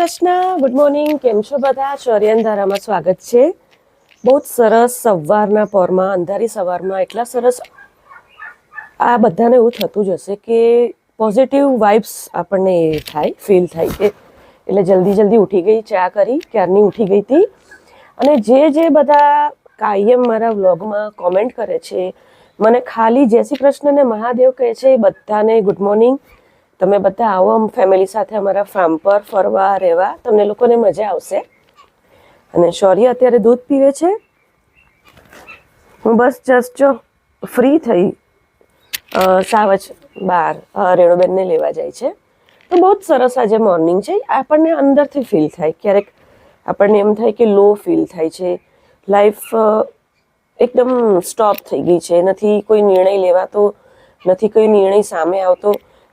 Krishna good morning કેમ છો બધા? ચોરિયન ધારામાં સ્વાગત છે. બહુ જ સરસ સવારના પોરમાં, અંધારી સવારમાં એટલા સરસ આ બધાને એવું થતું જ હશે કે પોઝિટિવ વાઇબ્સ આપણને થાય ફીલ થાય કે એટલે જલ્દી જલ્દી ઉઠી ગઈ, ચા કરી, ક્યારની ઉઠી ગઈ હતી? અને જે જે બધા કાયમ મારા વ્લોગમાં કોમેન્ટ કરે છે, મને ખાલી જય શ્રી કૃષ્ણ ને મહાદેવ કહે છે બધાને ગુડ મોર્નિંગ તમે બધા આવો ફેમિલી સાથે અમારા ફાર્મ પર ફરવા, રહેવા. તમને લોકોને મજા આવશે. અને શૌર્ય અત્યારે દૂધ પીવે છે. હું બસ જસ્ટ જો ફ્રી થઈ સાવજ બાર રેણુબેનને લેવા જાય છે. તો બહુ જ સરસ આજે મોર્નિંગ છે. આપણને અંદરથી ફીલ થાય. ક્યારેક આપણને એમ થાય કે લો ફીલ થાય છે. લાઈફ એકદમ સ્ટોપ થઈ ગઈ છે. નથી કોઈ નિર્ણય લેવાતો, નથી કોઈ નિર્ણય સામે આવતો.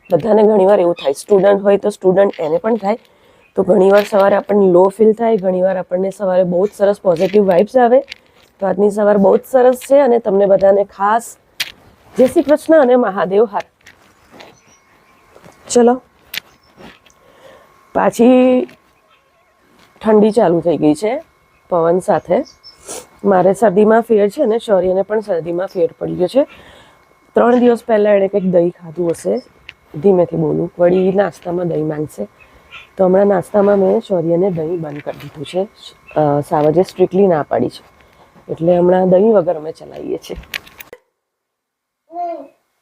બધાને ઘણીવાર એવું થાય. સ્ટુડન્ટ હોય તો સ્ટુડન્ટ એને પણ થાય. તો ઘણીવાર સવારે આપણને લો ફીલ થાય, ઘણીવાર આપણને સવારે બહુ જ સરસ પોઝિટિવ વાઇબ્સ આવે. તો આજની સવાર બહુ જ સરસ છે અને તમને બધાને ખાસ જય શ્રી કૃષ્ણ અને મહાદેવ હાર. ચલો. પાછી ઠંડી ચાલુ થઈ ગઈ છે પવન સાથે. મારે શરદીમાં ફેર છે અને શૌર્યને પણ શરદીમાં ફેર પડી ગયો છે. ત્રણ દિવસ પહેલાં એણે કંઈક દહીં ખાધું હશે. ધીમેથી બોલું. વળી નાસ્તામાં દહીં માંગશે. તો હમણાં નાસ્તામાં મેં શૌર્યને દહીં બંધ કરી દીધું છે. સાવજે સ્ટ્રિક્ટલી ના પાડી છે. એટલે હમણાં દહીં વગર અમે ચલાવીએ છીએ.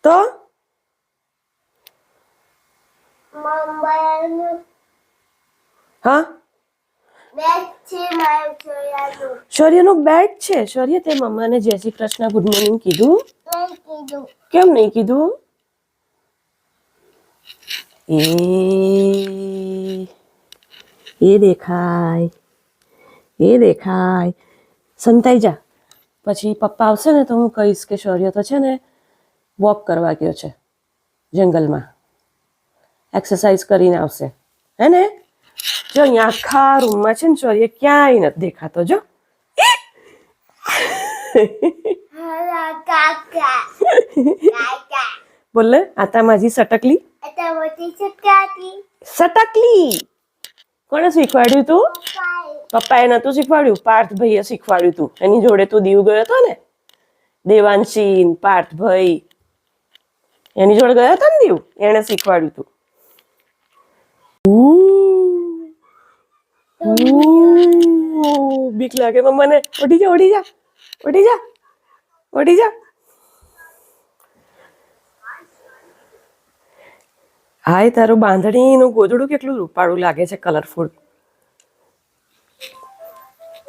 તો? હા? શૌર્યનું બેટ છે. શૌર્ય તે મમ્માને જય શ્રી કૃષ્ણ ગુડ મોર્નિંગ કીધું. કેમ નહીં કીધું? એ એ દેખાય. એ દેખાય. સંતાઈ જા પછી પપ્પા આવશે ને તો હું કહીશ કે શૌર્ય તો છે ને વોક કરવા ગયો છે જંગલમાં. એક્સરસાઇઝ કરીને આવશે. હે ને? જો અહીંયા આખા રૂમમાં છે ને શૌર્ય ક્યાંય નથી દેખાતો જો. બોલે આતા માજી સટકલી. સટકલી કોણે શીખવાડ્યું તું? પપ્પાએ નતું શીખવાડ્યું? પાર્થભાઈએ શીખવાડ્યું તું. એની જોડે તું દીવ ગયો હતો ને? દેવાંશી પાર્થભાઈ. એની જોડે ગયો હતો ને દીવ? એણે શીખવાડ્યું તું. બીક લાગે. મને ઉઠી જા ઉઠી જા ઉઠી જા ઉઠી જા. હાય તારું બાંધણીનું ગોદડું કેટલું રૂપાળું લાગે છે કલરફુલ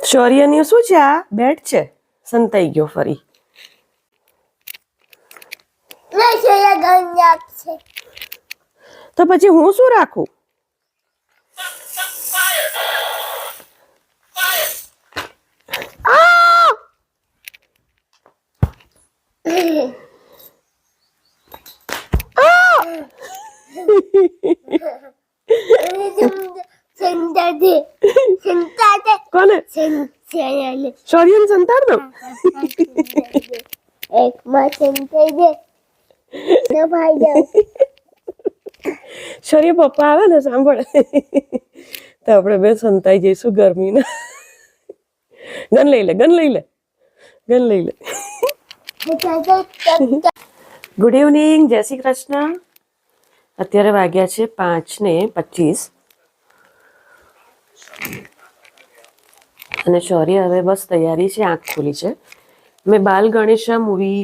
શૌર્યની શું છે આ? બેટ છે. સંતાઈ ગયો ફરી. તો પછી હું શું રાખું? શૌર્યને સંતાર દો એક માં સંતાડે ને ભાઈ જાવ શૌર્ય પપ્પા આવે ને સાંભળ તો આપણે બે સંતાઈ જઈશું ગરમીના ગન લઈ લે ગન લઈ લે ગન લઈ લે ગુડ ઇવનિંગ જય શ્રી કૃષ્ણ અત્યારે વાગ્યા છે પાંચ ને પચીસ. અને શૌર્ય હવે બસ તૈયારી છે, આંખ ખુલી છે. મેં બાલ ગણેશા મૂવી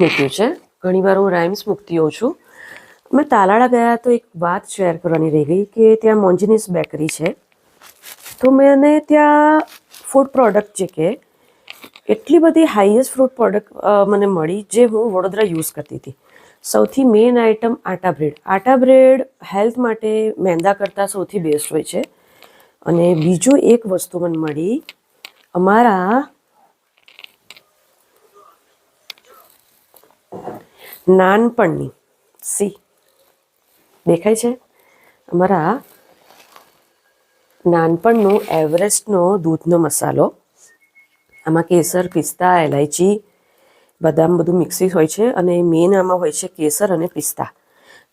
મૂક્યું છે. ઘણીવાર હું રાઇમ્સ મૂકતી હોઉં છું. મેં તાલાળા ગયા તો એક વાત શેર કરવાની રહી ગઈ કે ત્યાં મોન્જનીસ બેકરી છે. તો મેં ત્યાં ફૂડ પ્રોડક્ટ છે કે, એટલી બધી હાઈએસ્ટ ફ્રૂટ પ્રોડક્ટ મને મળી જે હું વડોદરા યુઝ કરતી હતી. સૌથી મેઇન આઇટમ આટા બ્રેડ આટા બ્રેડ હેલ્થ માટે મેંદા કરતાં સૌથી બેસ્ટ હોય છે. અને બીજું એક વસ્તુ મને મળી. અમારા નાનપણની સી, દેખાય છે? અમારા નાનપણનો એવરેસ્ટનો દૂધનો મસાલો. આમાં કેસર, પિસ્તા, એલાયચી, બદામ બધું મિક્સી હોય છે અને મેન આમાં હોય છે કેસર અને પિસ્તા.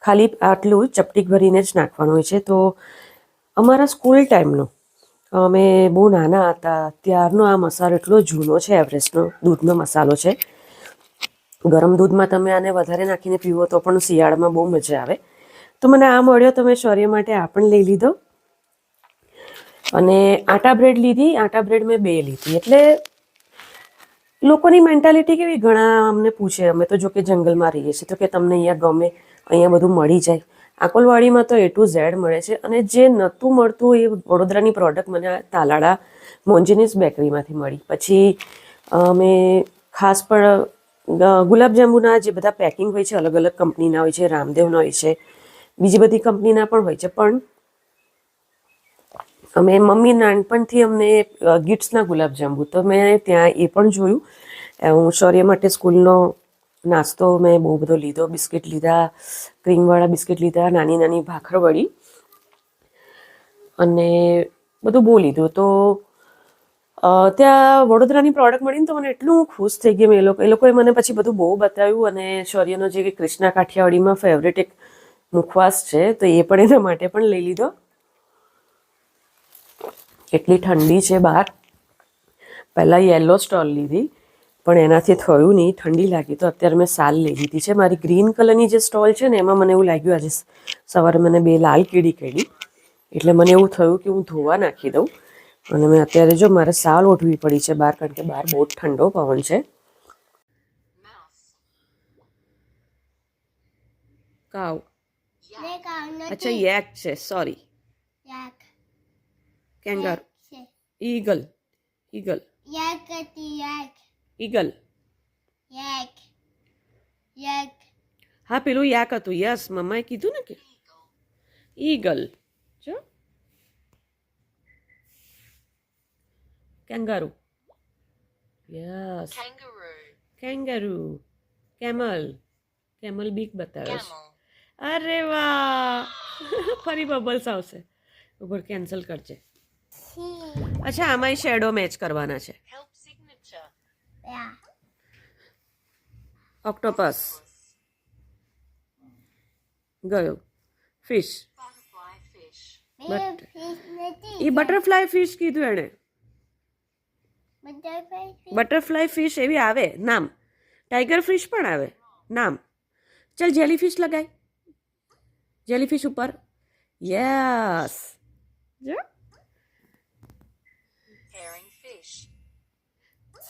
ખાલી આટલું ચપટીક ભરીને જ નાખવાનું હોય છે. તો અમારા સ્કૂલ ટાઈમનો. અમે બહુ નાના હતા. ત્યારનો આ મસાલો એટલો જૂનો છે, એવરેસ્ટનો દૂધનો મસાલો છે. ગરમ દૂધમાં તમે આને વધારે નાખીને પીવો તો પણ શિયાળામાં બહુ મજા આવે. તો મને આ મળ્યો, તમે શૌર્ય માટે આ પણ લઈ લીધો. અને આટા બ્રેડ લીધી, આટા બ્રેડ મેં બે લીધી. એટલે લોકોની મેન્ટાલિટી કેવી? ઘણા અમને પૂછે. અમે તો જો કે જંગલમાં રહીએ છીએ. તો કે તમને અહીંયા ગમે, અહીંયા બધું મળી જાય. આકોલવાડીમાં તો એ ટુ ઝેડ મળે છે અને જે નહોતું મળતું એ વડોદરાની પ્રોડક્ટ મને તાલાળા મોન્જીનીસ બેકરીમાંથી મળી. પછી અમે ખાસ પણ ગુલાબજાંબુના જે બધા પેકિંગ હોય છે અલગ અલગ કંપનીના હોય છે, રામદેવના હોય છે, બીજી બધી કંપનીના પણ હોય છે. પણ અમે મમ્મી નાનપણથી અમને ગિટ્સના ગુલાબજાંબુ તો મેં ત્યાં એ પણ જોયું. હું શૌર્ય માટે સ્કૂલનો નાસ્તો મેં બહુ બધો લીધો, બિસ્કિટ લીધા, ક્રીમવાળા બિસ્કિટ લીધા, નાની નાની ભાખરવડી અને બધું બહુ લીધું. તો ત્યાં વડોદરાની પ્રોડક્ટ મળીને તો મને એટલું ખુશ થઈ ગઈ મેં એ લોકો, એ લોકોએ મને પછી બધું બહુ બતાવ્યું અને શૌર્યનો જે કૃષ્ણા કાઠિયાવાડીમાં ફેવરેટ એક મુખવાસ છે, તો એ પણ એના માટે પણ લઈ લીધો. એટલી ઠંડી છે બહાર. પહેલાં યલો સ્ટોલ લીધી. પણ એનાથી થયું નહીં ઠંડી લાગી. તો અત્યારે મેં સાલ લઈ લીધી છે. મારી ગ્રીન કલરની જે સ્ટોલ છે ને એમાં મને એવું લાગ્યું આજે સવારે મને બે લાલ કીડી કાઢી એટલે મને એવું થયું કે હું ધોવા નાખી દઉં. અને મેં અત્યારે જો મારે સાલ ઓઢવી પડી છે બહાર કારણ કે બહાર બહુ ઠંડો પવન છે. કાવ. અચ્છા યેક છે. Sorry કેંગર eagle eagle yak yak. Eagle yak yak હા પેલું યાક હતું યસ મમ્માએ કીધું ને કે ઈગલ જો kangaroo yes kangaroo camel camel beak બતાવે છે અરે વાહ ફરી બબલ્સ આવશે ઉપર કેન્સલ કરજે સી અચ્છા આમાંય શેડો મેચ કરવાના છે યા ઓક્ટોપસ ગયો. ફિશ એ બટરફ્લાય ફિશ કીધું એણે. બટરફ્લાય ફિશ એવી આવે. નામ. ટાઈગર ફિશ પણ આવે. નામ. ચાલ જેલીફિશ લગાય. જેલીફિશ ઉપર. યસ જો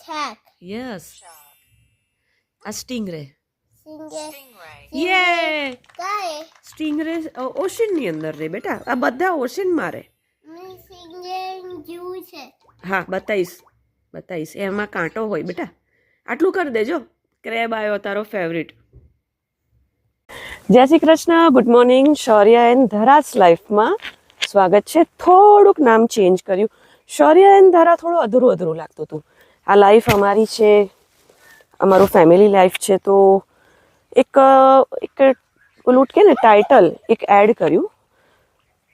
Herring fish. A Stingray. યે સ્ટિંગરે ઓશનની અંદર રે બેટા. આ બધા રે. સિંગર જેવું છે. હા બતાવીશ બતાવીશ એમાં કાંટો હોય બેટા. આટલું કરી દેજો. ક્રેબ આવ્યો તારો ફેવરિટ જય Shri Krishna. Good morning Shaurya and Dharas લાઈફમાં સ્વાગત છે. થોડુંક નામ ચેન્જ કર્યું. શૌર્ય એન્ડ ધરા થોડું અધૂરું અધૂરું લાગતું હતું. આ લાઈફ અમારી છે, અમારું ફેમિલી લાઈફ છે, તો એક એક ઓલું કે ને ટાઇટલ એક એડ કર્યું.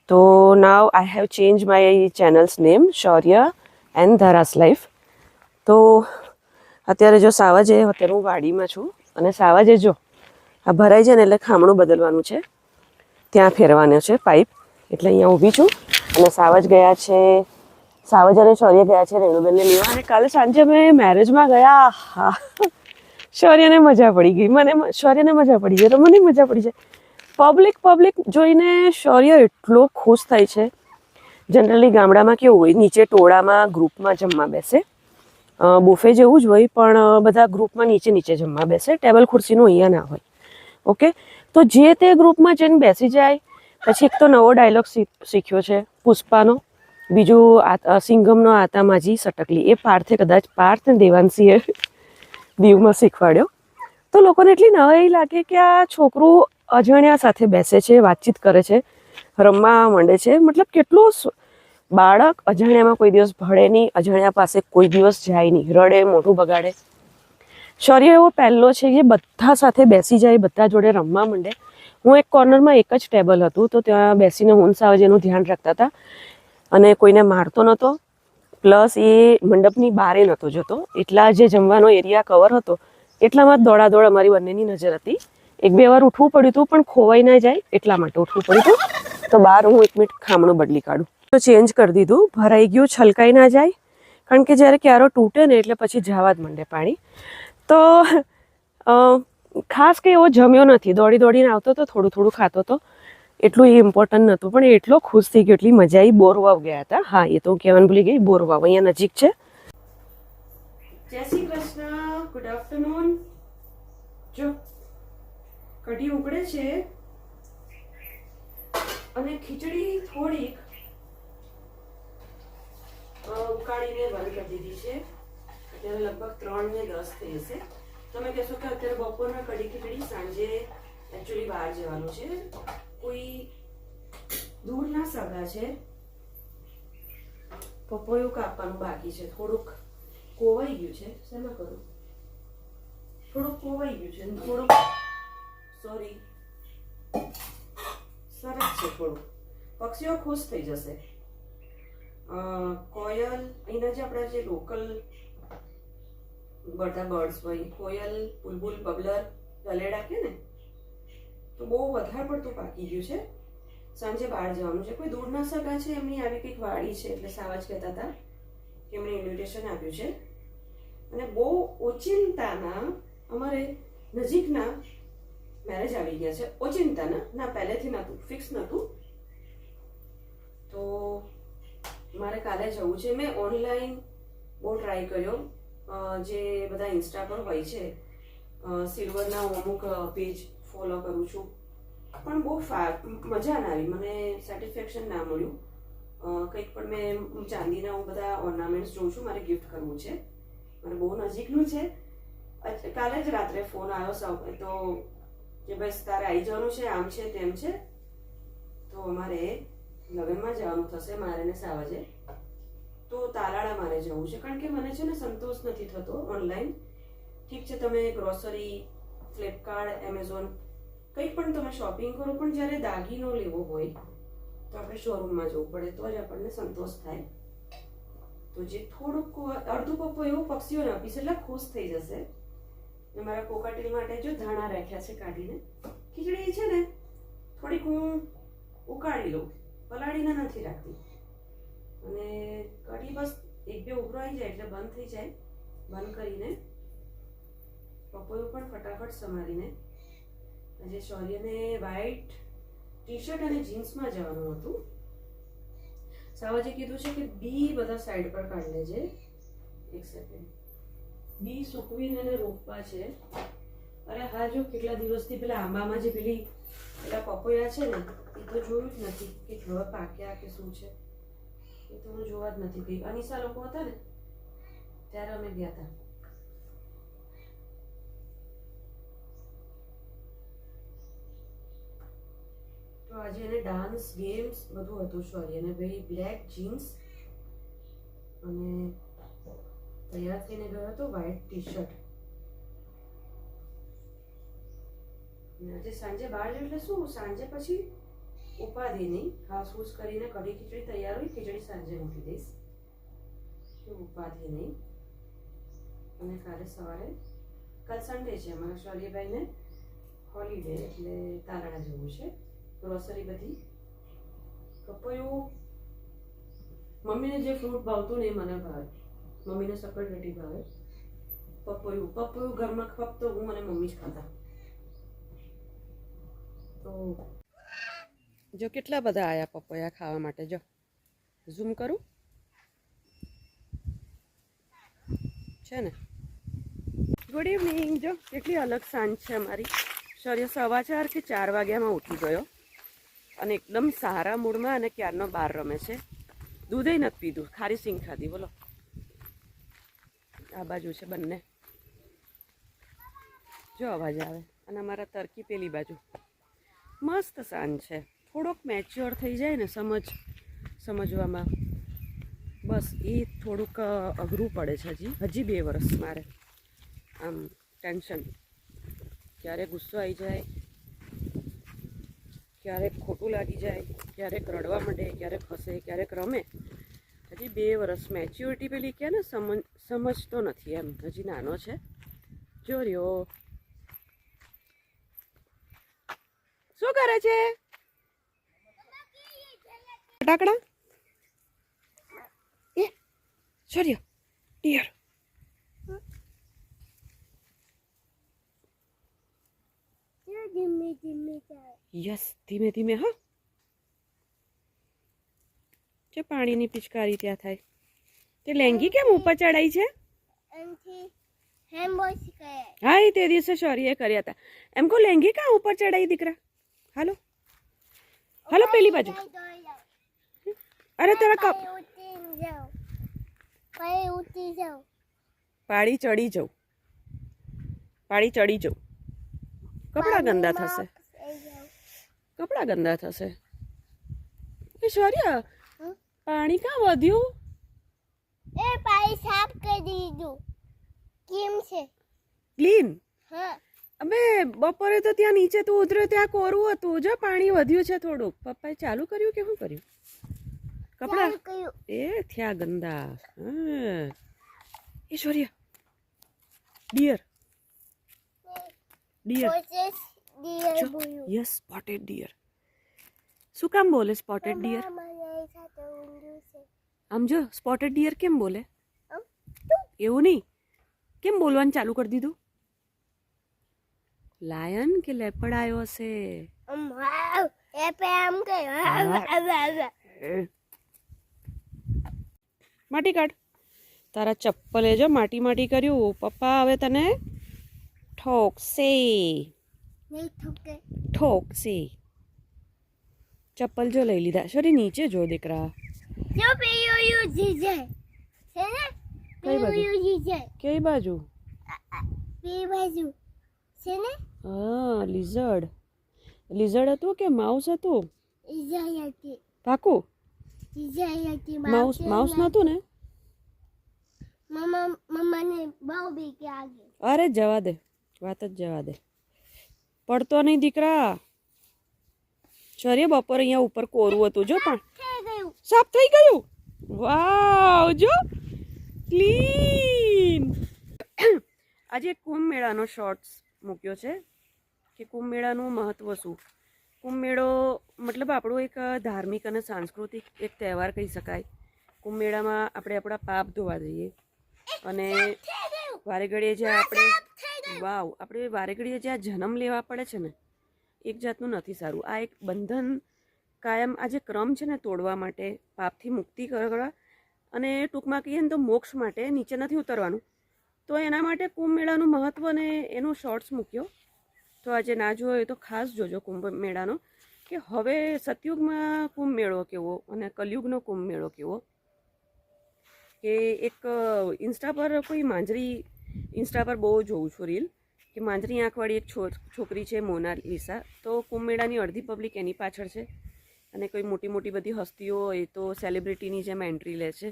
તો now I have change my channel's name Shaurya and Dharas life તો અત્યારે જો સાવજે, અત્યારે હું વાડીમાં છું, અને સાવજે જો, આ ભરાઈ જાય ને એટલે ખામણું બદલવાનું છે. ત્યાં ફેરવાનું છે પાઇપ એટલે અહીંયા ઊભી છું. અને સાવજ ગયા છે સાવજ અને શૌર્ય ગયા છે રેણુબેનને લેવા અને કાલે સાંજે અમે મેરેજમાં ગયા. હા. શૌર્યને મજા પડી ગઈ. મને શૌર્યને મજા પડી ગઈ. તો મને મજા પડી જાય. પબ્લિક પબ્લિક જોઈને શૌર્ય એટલો ખુશ થાય છે. જનરલી ગામડામાં કેવું હોય, નીચે ટોળામાં ગ્રુપમાં જમવા બેસે. બુફે જેવું જ હોય, પણ બધા ગ્રુપમાં નીચે નીચે જમવા બેસે. ટેબલ ખુરશીનું અહીંયા ના હોય. ઓકે તો જે તે ગ્રુપમાં જઈને બેસી જાય, પછી એક તો નવો ડાયલોગ શીખ્યો છે પુષ્પાનો. બીજું સિંઘમનો આતામાજી સટકલી. એ પાર્થે કદાચ પાર્થ દેવાંશીએ દીવમાં શીખવાડ્યો. તો લોકોને એટલી નવાઈ લાગે કે આ છોકરું અજાણ્યા સાથે બેસે છે, વાતચીત કરે છે, રમવા માંડે છે. મતલબ કેટલો બાળક અજાણ્યામાં કોઈ દિવસ ભળે નહીં, અજાણ્યા પાસે કોઈ દિવસ જાય નહીં, રડે, મોઢું બગાડે. શૌર્ય એવો પહેલો છે જે બધા સાથે બેસી જાય, બધા જોડે રમવા માંડે. હું એક કોર્નરમાં એક જ ટેબલ હતું, તો ત્યાં બેસીને હું એનું ધ્યાન રાખતા હતા. અને કોઈને મારતો નહોતો પ્લસ એ મંડપની બારે નહોતો જતો. એટલા જે જમવાનો એરિયા કવર હતો, એટલામાં જ દોડા દોડ અમારી બંનેની નજર હતી. એક બે વાર ઉઠવું પડ્યું હતું, પણ ખોવાઈ ના જાય એટલા માટે ઉઠવું પડ્યું હતું. તો બહાર હું એક મિનિટ ખામણું બદલી કાઢું. તો ચેન્જ કરી દીધું. ભરાઈ ગયું, છલકાઈ ના જાય. કારણ કે જ્યારે ક્યારો તૂટે ને એટલે પછી જવા જ માંડે પાણી. તો ખાસ કંઈ એવો જમ્યો નથી. દોડી દોડીને આવતો તો થોડું થોડું ખાતો તો. એટલું એ ઇમ્પોર્ટન્ટ નહોતું પણ એટલો ખુશ થઈ ગયો, એટલી મજા આવી. બોરવાવ ગયા હતા. હા, એ તો હું કહેવાનું ભૂલી ગઈ. બોરવાવ અહીંયા નજીક છે. જય શ્રી કૃષ્ણ. ગુડ આફ્ટરનૂન જો, કઢી ઉકળે છે અને ખીચડી થોડીક ઉકાળીને બંધ કરી દીધી છે. અત્યારે લગભગ ત્રણ ને દસ થઈ હશે. તમે કહેશો કે અત્યારે બપોરના કઢી ખીચડી સાંજે એકચ્યુઅલી બહાર જવાનું છે. કોઈ દૂરના સગા છે? પપૈયું કાપવાનું બાકી છે. થોડુંક કોવાઈ ગયું છે. શેમાં કરું? થોડુંક કોવાઈ ગયું છે. થોડુંક સોરી સરસ છે થોડું પક્ષીઓ ખુશ થઈ જશે. કોયલ, અહીંના જે આપણા જે લોકલ બધા બર્ડ્સ હોય, કોયલ, બુલબુલ, બબલર ગલેડા કે ને? તો બહુ વધારે પડતું પાકી ગયું છે. સાંજે બહાર જવાનું છે, કોઈ દૂરના સગા છે, એમની આવી કંઈક વાડી છે, એટલે સાવાજ કહેતા હતા કે એમણે ઇન્વિટેશન આપ્યું છે. અને બહુ ઓચિંતાના, અમારે નજીકના મેરેજ આવી ગયા છે. ઓચિંતાના, ના, પહેલેથી નહોતું ફિક્સ નહોતું. તો મારે કાલે જવું છે. મેં ઓનલાઈન બહુ ટ્રાય કર્યો. જે બધા ઇન્સ્ટા પર હોય છે સિલ્વરના અમુક પેજ ફોલો કરું છું. પણ બહુ મજા ના આવી. મને સેટિસ્ફેક્શન ના મળ્યું. કંઈક પણ મેં ચાંદીના હું બધા ઓર્નામેન્ટ્સ જોઉં છું, મારે ગિફ્ટ કરવું છે. મને બહુ નજીકનું છે. કાલે જ રાત્રે ફોન આવ્યો સૌ તો કે બસ તારે આવી જવાનું છે, આમ છે, તેમ છે. તો અમારે લગ્નમાં જવાનું થશે, મારે ને સાવજે તો તાલાળા મારે જવું છે. કારણ કે મને છે ને સંતોષ નથી થતો ઓનલાઈન ઠીક છે, તમે ગ્રોસરી ફ્લિપકાર્ટ એમેઝોન કંઈ પણ તમે શોપિંગ કરો, પણ જ્યારે દાગીનો લેવો હોય, તો આપણે શોરૂમમાં જવું પડે, તો જ આપણને સંતોષ થાય. તો જે થોડુંક અડધું પપ્પો એવું પક્ષીઓને આપીશ એટલે ખુશ થઈ જશે. મારા કોકાટીલ માટે જો ધાણા રાખ્યા છે કાઢીને, ખીચડી છે ને, થોડીક હું ઉકાળી લઉં. પલાળીને નથી રાખતી. અને કઢી બસ એક બે ઉભરો આવી જાય, એટલે બંધ થઈ જાય. બંધ કરીને પપૈયું પણ ફટાફટ સમારીને આજે શૌર્યને વ્હાઇટ ટી શર્ટ અને જીન્સમાં જવાનું હતું. સાવાજે કીધું છે કે બી બધા સાઈડ પર કાઢી લેજે. એક સેકન્ડ બી સૂકવીને એને રોપવા છે. અરે હા, જો કેટલા દિવસથી પેલા આંબામાં જે પેલી પેલા પપૈયા છે ને, એ તો જોયું જ નથી કે હવે પાક્યા કે શું છે. એ તો હું જોવા જ નથી ગઈ. અનિશા લોકો હતા ને, ત્યારે અમે ગયા હતા. તો આજે એને ડાન્સ ગેમ્સ બધું હતું સોરી અને ભાઈ બ્લેક જીન્સ અને તૈયાર થઈને ગયો હતો વ્હાઈટ ટી શર્ટ આજે સાંજે બહાર જવું, એટલે શું, સાંજે પછી ઉપાધિ નહીં. ખાસ ફૂસ કરીને કઢી ખીચડી તૈયાર હોય, ખીચડી સાંજે મૂકી દઈશ. કે ઉપાધિ નહીં. અને કાલે સવારે, કાલ સન્ડે છે, અમારા શૌર્યભાઈને હોલિડે એટલે તારાણા જવું છે. ગ્રોસરી બધી? પપૈયું મમ્મીને જે ફ્રૂટ ભાવતું ને એ મને ભાવે. મમ્મીને સકડવેટી ભાવે. પપૈયું પપૈયું ઘરમાં ફક્ત હું અને મમ્મી જ ખાતા તો જો કેટલા બધા આયા પપૈયા ખાવા માટે, જો. ઝૂમ કરું? છે ને? ગુડ ઇવનિંગ જો, કેટલી અલગ સાંજ છે અમારી. શૌર્ય સવા ચાર કે ચાર વાગ્યામાં ઉઠી ગયો. અને એકદમ સારા મૂડમાં અને ક્યારનો બહાર રમે છે. દૂધે નથી પીધું, ખારી સિંગ ખાધી, બોલો. આ બાજુ છે બંને. જો અવાજ આવે. અને અમારા તરકી પેલી બાજુ. મસ્ત સાંજ છે. થોડોક મેચ્યોર થઈ જાય ને સમજ, સમજવામાં. બસ એ થોડુંક અઘરું પડે છે હજી. હજી બે વર્ષ મારે. આમ ટેન્શન ક્યારે ગુસ્સો આવી જાય ક્યારેક ખોટું લાગી જાય, ક્યારેક રડવા માંડે, ક્યારેક હસે, ક્યારેક રમે. હજી બે વર્ષ મેચ્યોરિટી પેલી કે ને, સમજ, સમજતો નથી એમ. હજી નાનો છે. જો રહ્યો. શું કરે છે? ફટાકડા? એ સર્ય ડિયર ધીમે ધીમે ચાલ યસ ધીમે ધીમે હા જે પાણીની પિચકારી ત્યાં થાય તે લેંગી કેમ ઉપર ચડાઈ છે એનથી હેમ્બોસ કહે હા એ તે દિવસે શોરીએ કર્યા હતા એમ કહું લેંગી કાં ઉપર ચડાઈ દીકરા હાલો હાલો પેલી બાજુ અરે તારા કપ ઉતરી જાઓ પછી ઉતરી જાઓ પાડી ચડી જાઉં પાડી ચડી જાઉં કપડાં ગંદા થશે. કપડાં ગંદા થશે. ઈશ્વરિયા પાણી ક્યાં વધ્યું? એ પાણી સાફ કરી દીધું. કેમ છે? ક્લીન? હા. અમે બપોરે તો ત્યાં નીચે તું ઉતર્યો ત્યાં કોરું હતું. જો પાણી વધ્યું છે થોડુંક. પપ્પાએ ચાલુ કર્યું કે શું કર્યું? કપડાં? એ થયા ગંદા. Shaurya. Dear dear yes spotted deer શું કામ બોલે સ્પોટેડ ડિયર આમ જો સ્પોટેડ ડિયર કેમ બોલે એવું નહીં કેમ બોલવાનું ચાલુ કરી દીધું લાયન કે લેપડ આવ્યો હશે. માટી કાઢ તારા ચપ્પલે જો માટી માટી કર્યું પપ્પા હવે તને ઠોકશે નહીં ઠોક. ઠોકશે ચપ્પલ જો લઈ લીધા. સોરી નીચે જો દીકરા. જો પેલું યુ જીજાય છે. ને? કઈ બાજુ? યુ જીજાય કઈ બાજુ? બે બાજુ. છે ને? હા લિઝર્ડ. લિઝર્ડ હતું કે માઉસ હતું? ઈજાય હતી. પાકું? ઈજાય હતી માઉસ. માઉસ નતું ને? મમ્મા મમ્માને બહુ બી કે આગે અરે જવા દે. વાત જ જવા દે. પડતો નહીં દીકરા. ચરે બપોર અહીંયા ઉપર કોરું હતું જો પણ. સાફ થઈ ગયું? વાવ, જો. ક્લીન. આજે કુંભ મેળાનો શોર્ટ્સ મૂક્યો છે કે કુંભ મેળાનું મહત્વ શું? કુંભ મેળો મતલબ આપણો એક ધાર્મિક અને સાંસ્કૃતિક એક તહેવાર કહી શકાય. કુંભ મેળામાં આપણે આપણા પાપ ધોવા જઈએ. અને વારે ઘડીએ જે આપણે વાવ આપણે વારે ઘડીએ જે આ જન્મ લેવા પડે છે ને એક જાતનું નથી સારું. આ એક બંધન કાયમ આ જે ક્રમ છે ને તોડવા માટે પાપથી મુક્તિ કરવા અને ટૂંકમાં કહીએ ને તો મોક્ષ માટે નીચે નથી ઉતરવાનું. તો એના માટે કુંભ મેળાનું મહત્ત્વ ને એનો શોર્ટ્સ મૂક્યો. તો આજે ના જોયો હોય તો ખાસ જોજો કુંભ મેળાનો કે હવે સતયુગમાં કુંભ મેળો કેવો અને કલયુગનો કુંભ મેળો કેવો. કે એક ઇન્સ્ટા પર કોઈ માંજરી, ઇન્સ્ટા પર બહુ જોઉં છું રીલ, કે માંજરી આંખવાળી એક છોકરી છે મોનાલિસા તો કુંભ મેળાની અડધી પબ્લિક એની પાછળ છે અને કોઈ મોટી મોટી બધી હસ્તીઓ એ તો સેલિબ્રિટીની જેમ એન્ટ્રી લે છે.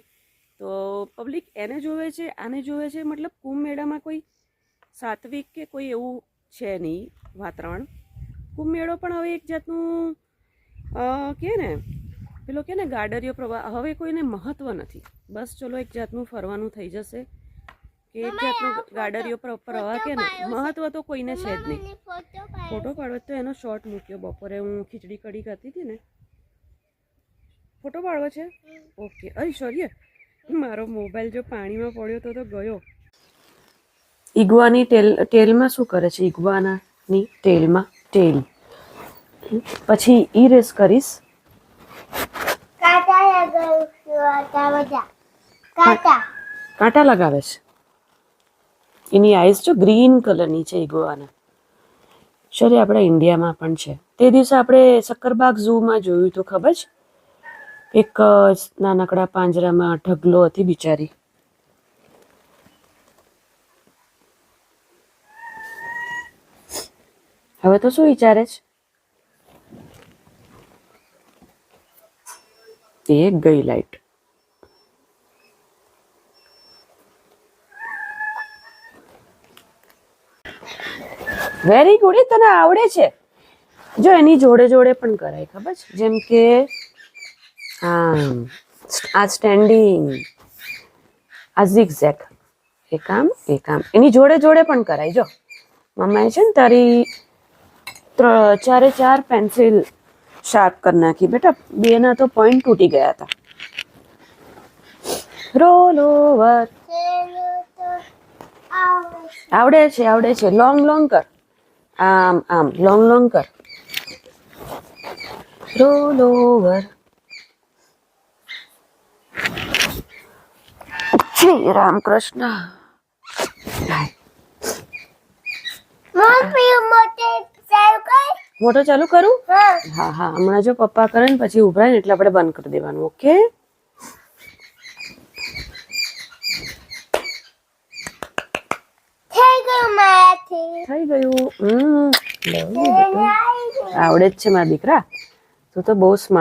તો પબ્લિક એને જોવે છે, આને જોવે છે, મતલબ કુંભ મેળામાં કોઈ સાત્વિક કે કોઈ એવું છે નહીં વાતાવરણ. કુંભ મેળો પણ હવે એક જાતનું કહે ને પેલો કે ને ગાડરિયો પ્રવાહ. હવે કોઈને મહત્ત્વ નથી. બસ ચલો એક જાતનું ફરવાનું થઈ જશે કે એક જાતનું ગાડરિયો પ્રવાહ કે ને મહત્ત્વ તો કોઈને છે જ નહીં. ફોટો પાડવો તો એનો શોર્ટ મૂક્યો બપોરે. હું ખીચડી કઢી કરતી હતી ને. ફોટો પાડવો છે? ઓકે. અરે સોરી મારો મોબાઈલ જો પાણીમાં પડ્યો તો તો ગયો. ઈગવાની ટેલ ટેલમાં શું કરે છે? ઈગવાનાની ટેલમાં ટેલ પછી ઈ રેસ કરીશ. કાંટા લગાવું છું કાંટા. કાંટા લગાવે છે? એની આઈઝ જો ગ્રીન કલરની છે ઈગવાના ચલે આપણા ઇન્ડિયામાં પણ છે. તે દિવસે આપણે સક્કરબાગ ઝૂમાં જોયું તો ખબર છે? એક નાનકડા પાંજરામાં ઢગલો હતી બિચારી. હવે તો શું વિચારે છે? એક ગઈ લાઈટ. વેરી ગુડ એ તને આવડે છે. જો એની જોડે જોડે પણ કરાય, ખબર છે? જેમ કે, આમ, આ સ્ટેન્ડિંગ આ ઝિગઝેક એ કામ એ કામ. એની જોડે જોડે પણ કરાય. જો, મમ્માએ છે ને ત્ર ચારે ચાર પેન્સિલ શાર્પ કરી નાખી બેટા બેના તો પોઈન્ટ તૂટી ગયા હતા રોલ ઓવર ચલો તો આવે આવડે છે આવડે છે લોંગ લોંગ કર આમ આમ લોંગ લોંગ કર રોલ ઓવર જય રામકૃષ્ણ મમ્મી મોટે ચાલુ કર મોટો ચાલુ કરું? હા. હા હમણાં જો પપ્પા કરે ને પછી ઉભરાય ને એટલે આપણે બંધ કરી દેવાનું ઓકે? થઈ ગયું હમ. આવડે જ છે મારા દીકરા. તું તો બહુ સ્માર્ટ